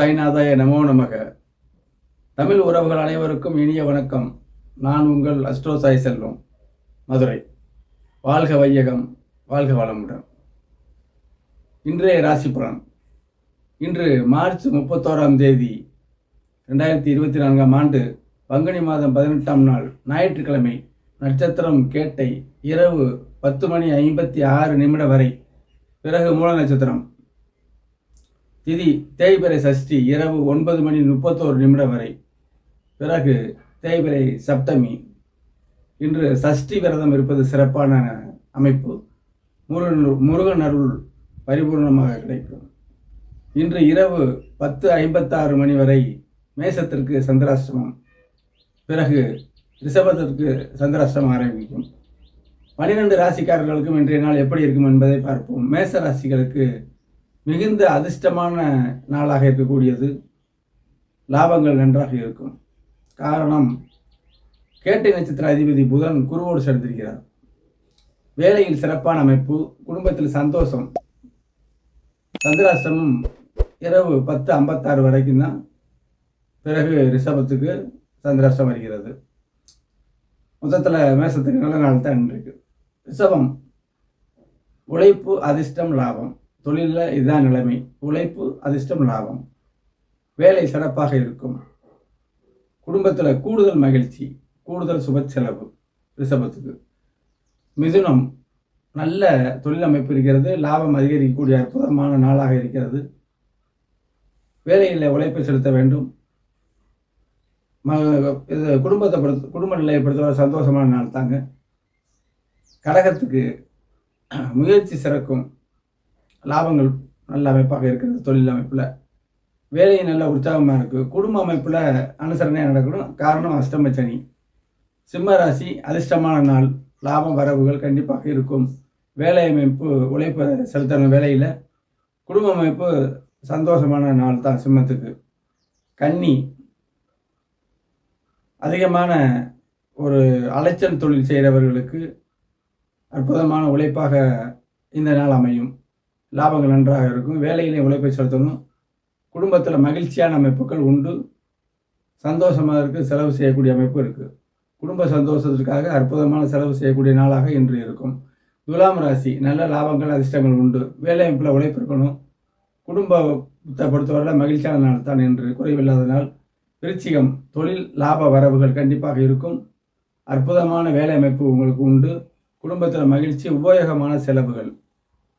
சாய்நாதாய நமோ நமக. தமிழ் உறவுகள் அனைவருக்கும் இனிய வணக்கம். நான் உங்கள் அஸ்ட்ரோ சாய் செல்வம் மதுரை. வாழ்க வையகம் வாழ்க வளமுடன். இன்றைய ராசி பலன் இன்று மார்ச் முப்பத்தோராம் தேதி ரெண்டாயிரத்தி இருபத்தி நான்காம் ஆண்டு பங்குனி மாதம் பதினெட்டாம் நாள் ஞாயிற்றுக்கிழமை நட்சத்திரம் கேட்டை இரவு பத்து மணி ஐம்பத்தி ஆறு நிமிடம் வரை. பிறகு மூல நட்சத்திரம் திதி தேய்பிறை சஷ்டி இரவு ஒன்பது மணி முப்பத்தோரு நிமிடம் வரை. பிறகு தேய்பிறை சப்தமி. இன்று சஷ்டி விரதம் இருப்பது சிறப்பான அமைப்பு. முருகன் முருகன் அருள் பரிபூர்ணமாக கிடைக்கும். இன்று இரவு பத்து ஐம்பத்தாறு மணி வரை மேசத்திற்கு சந்திராஷ்டமம். பிறகு ரிஷபத்திற்கு சந்திராஷ்டமம் ஆரம்பிக்கும். பனிரெண்டு ராசிக்காரர்களுக்கும் இன்றைய நாள் எப்படி இருக்கும் என்பதை பார்ப்போம். மேச ராசிகளுக்கு மிகுந்த அதிர்ஷ்டமான நாளாக இருக்கக்கூடியது லாபங்கள் நன்றாக இருக்கும். காரணம் கேட்டை நட்சத்திர அதிபதி புதன் குருவோடு சேர்ந்திருக்கிறார். வேலையில் சிறப்பான அமைப்பு குடும்பத்தில் சந்தோஷம். சந்திராசிரமம் இரவு பத்து ஐம்பத்தாறு வரைக்கும் தான் பிறகு ரிஷபத்துக்கு சந்திராஷ்டம் வருகிறது. மொத்தத்தில் மேசத்துக்கு நல்ல நாள் தான் இருக்கு ரிஷபம் உழைப்பு அதிர்ஷ்டம் லாபம். தொழிலில் இதுதான் நிலைமை. உழைப்பு அதிர்ஷ்டம் லாபம். வேலை சிறப்பாக இருக்கும். குடும்பத்தில் கூடுதல் மகிழ்ச்சி கூடுதல் சுப செலவு ரிஷபத்துக்கு. மிதுனம் நல்ல தொழில் அமைப்பு இருக்கிறது லாபம் அதிகரிக்கக்கூடிய அற்புதமான நாளாக இருக்கிறது. வேலையில் உழைப்பை செலுத்த வேண்டும். ம இது குடும்பத்தை பொறுத்து குடும்ப நிலையை பொறுத்தவரை சந்தோஷமான நாள் தாங்க. கடகத்துக்கு முயற்சி சிறக்கும். லாபங்கள் நல்ல அமைப்பாக இருக்கிறது தொழில் அமைப்பில். வேலையை நல்ல உற்சாகமாக இருக்குது குடும்ப அமைப்பில் அனுசரணையாக நடக்கணும். காரணம் அஷ்டம சனி சிம்ம ராசி அதிர்ஷ்டமான நாள். லாபம் வரவுகள் கண்டிப்பாக இருக்கும். வேலை அமைப்பு உழைப்பு செலுத்தணும் வேலையில். குடும்ப அமைப்பு சந்தோஷமான நாள் தான் சிம்மத்துக்கு. கன்னி. அதிகமான ஒரு அலைச்சல் தொழில் செய்கிறவர்களுக்கு அற்புதமான உழைப்பாக இந்த நாள் அமையும். லாபங்கள் நன்றாக இருக்கும். வேலையிலே உழைப்பை செலுத்தணும். குடும்பத்தில் மகிழ்ச்சியான அமைப்புகள் உண்டு. சந்தோஷமாக இருக்குது செலவு செய்யக்கூடிய அமைப்பு இருக்குது குடும்ப சந்தோஷத்திற்காக அற்புதமான செலவு செய்யக்கூடிய நாளாக இன்று இருக்கும். துலாம் ராசி நல்ல லாபங்கள் அதிர்ஷ்டங்கள் உண்டு. வேலை அமைப்பில் உழைப்பு இருக்கணும். குடும்பத்தை பொறுத்தவரை மகிழ்ச்சியான நாள் தான் என்று குறைவில்லாத நாள். விருச்சிகம் தொழில் லாப வரவுகள் கண்டிப்பாக இருக்கும். அற்புதமான வேலை அமைப்பு உங்களுக்கு உண்டு. குடும்பத்தில் மகிழ்ச்சி உபயோகமான செலவுகள்.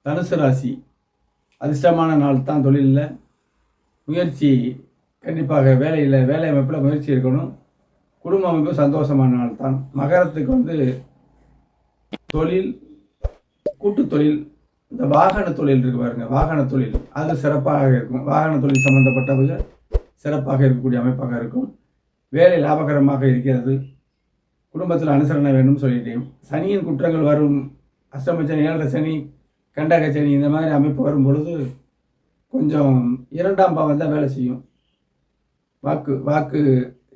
தனுசு ராசி அதிர்ஷ்டமான நாள் தான் தொழிலில். முயற்சி கண்டிப்பாக வேலையில் வேலை அமைப்பில் முயற்சி இருக்கணும் குடும்ப அமைப்பு சந்தோஷமான நாள் தான். மகரத்துக்கு வந்து தொழில் கூட்டு தொழில் இந்த வாகன தொழில் இருக்கு பாருங்க வாகன தொழில். அது சிறப்பாக இருக்கும். வாகன தொழில் சம்பந்தப்பட்டவர்கள் சிறப்பாக இருக்கக்கூடிய அமைப்பாக இருக்கும். வேலை லாபகரமாக இருக்கிறது. குடும்பத்தில் அனுசரணை வேண்டும் சொல்லிட்டேன். சனியின் குற்றங்கள் வரும். அஷ்டம ஏழரை சனி கண்டக இந்த மாதிரி அமைப்பு வரும் பொழுது கொஞ்சம் இரண்டாம் பாவம் தான் வேலை செய்யும். வாக்கு வாக்கு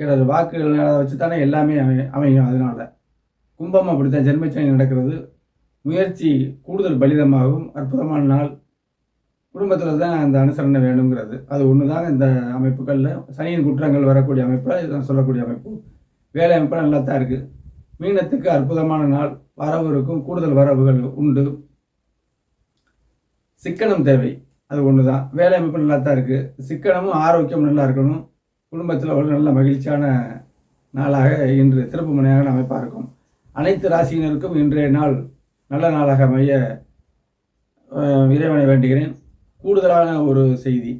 இடது வாக்கு வச்சு தானே எல்லாமே அமை அமையும் அதனால். கும்பம் அப்படி தான் ஜென்மச்சனி நடக்கிறது. முயற்சி கூடுதல் பலிதமாகும் அற்புதமான நாள். குடும்பத்தில் தான் அந்த அனுசரணை வேணுங்கிறது. அது ஒன்று தான் இந்த அமைப்புகளில். சனியின் குற்றங்கள் வரக்கூடிய அமைப்பில் இதுதான் சொல்லக்கூடிய அமைப்பு. வேலை அமைப்பில் நல்லா தான் இருக்குது மீனத்துக்கு அற்புதமான நாள். வரவு இருக்கும். கூடுதல் வரவுகள் உண்டு. சிக்கனம் தேவை. அது ஒன்று தான் வேலை அமைப்பு நல்லா தான் இருக்குது சிக்கனமும் ஆரோக்கியம் நல்லா இருக்கணும். குடும்பத்தில் ஒரு நல்ல மகிழ்ச்சியான நாளாக இன்று திருப்பு முனையாக அமைப்பாக இருக்கும் அனைத்து ராசியினருக்கும் இன்றைய நாள் நல்ல நாளாக அமைய இறைவனை வேண்டுகிறேன். கூடுதலான ஒரு செய்தி.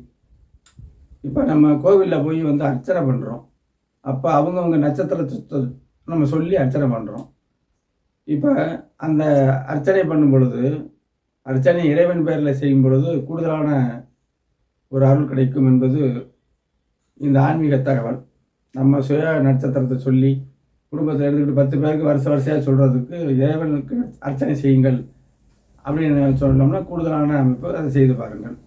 இப்போ நம்ம கோவிலில் போய் வந்து அர்ச்சனை பண்ணுறோம் அப்போ அவங்கவுங்க நட்சத்திரத்தை நம்ம சொல்லி அர்ச்சனை பண்ணுறோம் இப்போ அந்த அர்ச்சனை பண்ணும் பொழுது அர்ச்சனை இறைவன் பெயரில் செய்யும் பொழுது கூடுதலான ஒரு அருள் கிடைக்கும் என்பது இந்த ஆன்மீக தகவல். நம்ம சுய நட்சத்திரத்தை சொல்லி குடும்பத்தில் இருந்துக்கிட்டு பத்து பேருக்கு வருஷ வருஷையாக சொல்கிறதுக்கு இறைவனுக்கு அர்ச்சனை செய்யுங்கள் அப்படின்னு சொன்னோம்னா கூடுதலான அமைப்பு அதை செய்து பாருங்கள்.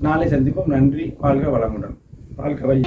நாளை சந்திப்போம். நன்றி. வாழ்க வளமுடன். வாழ்க வை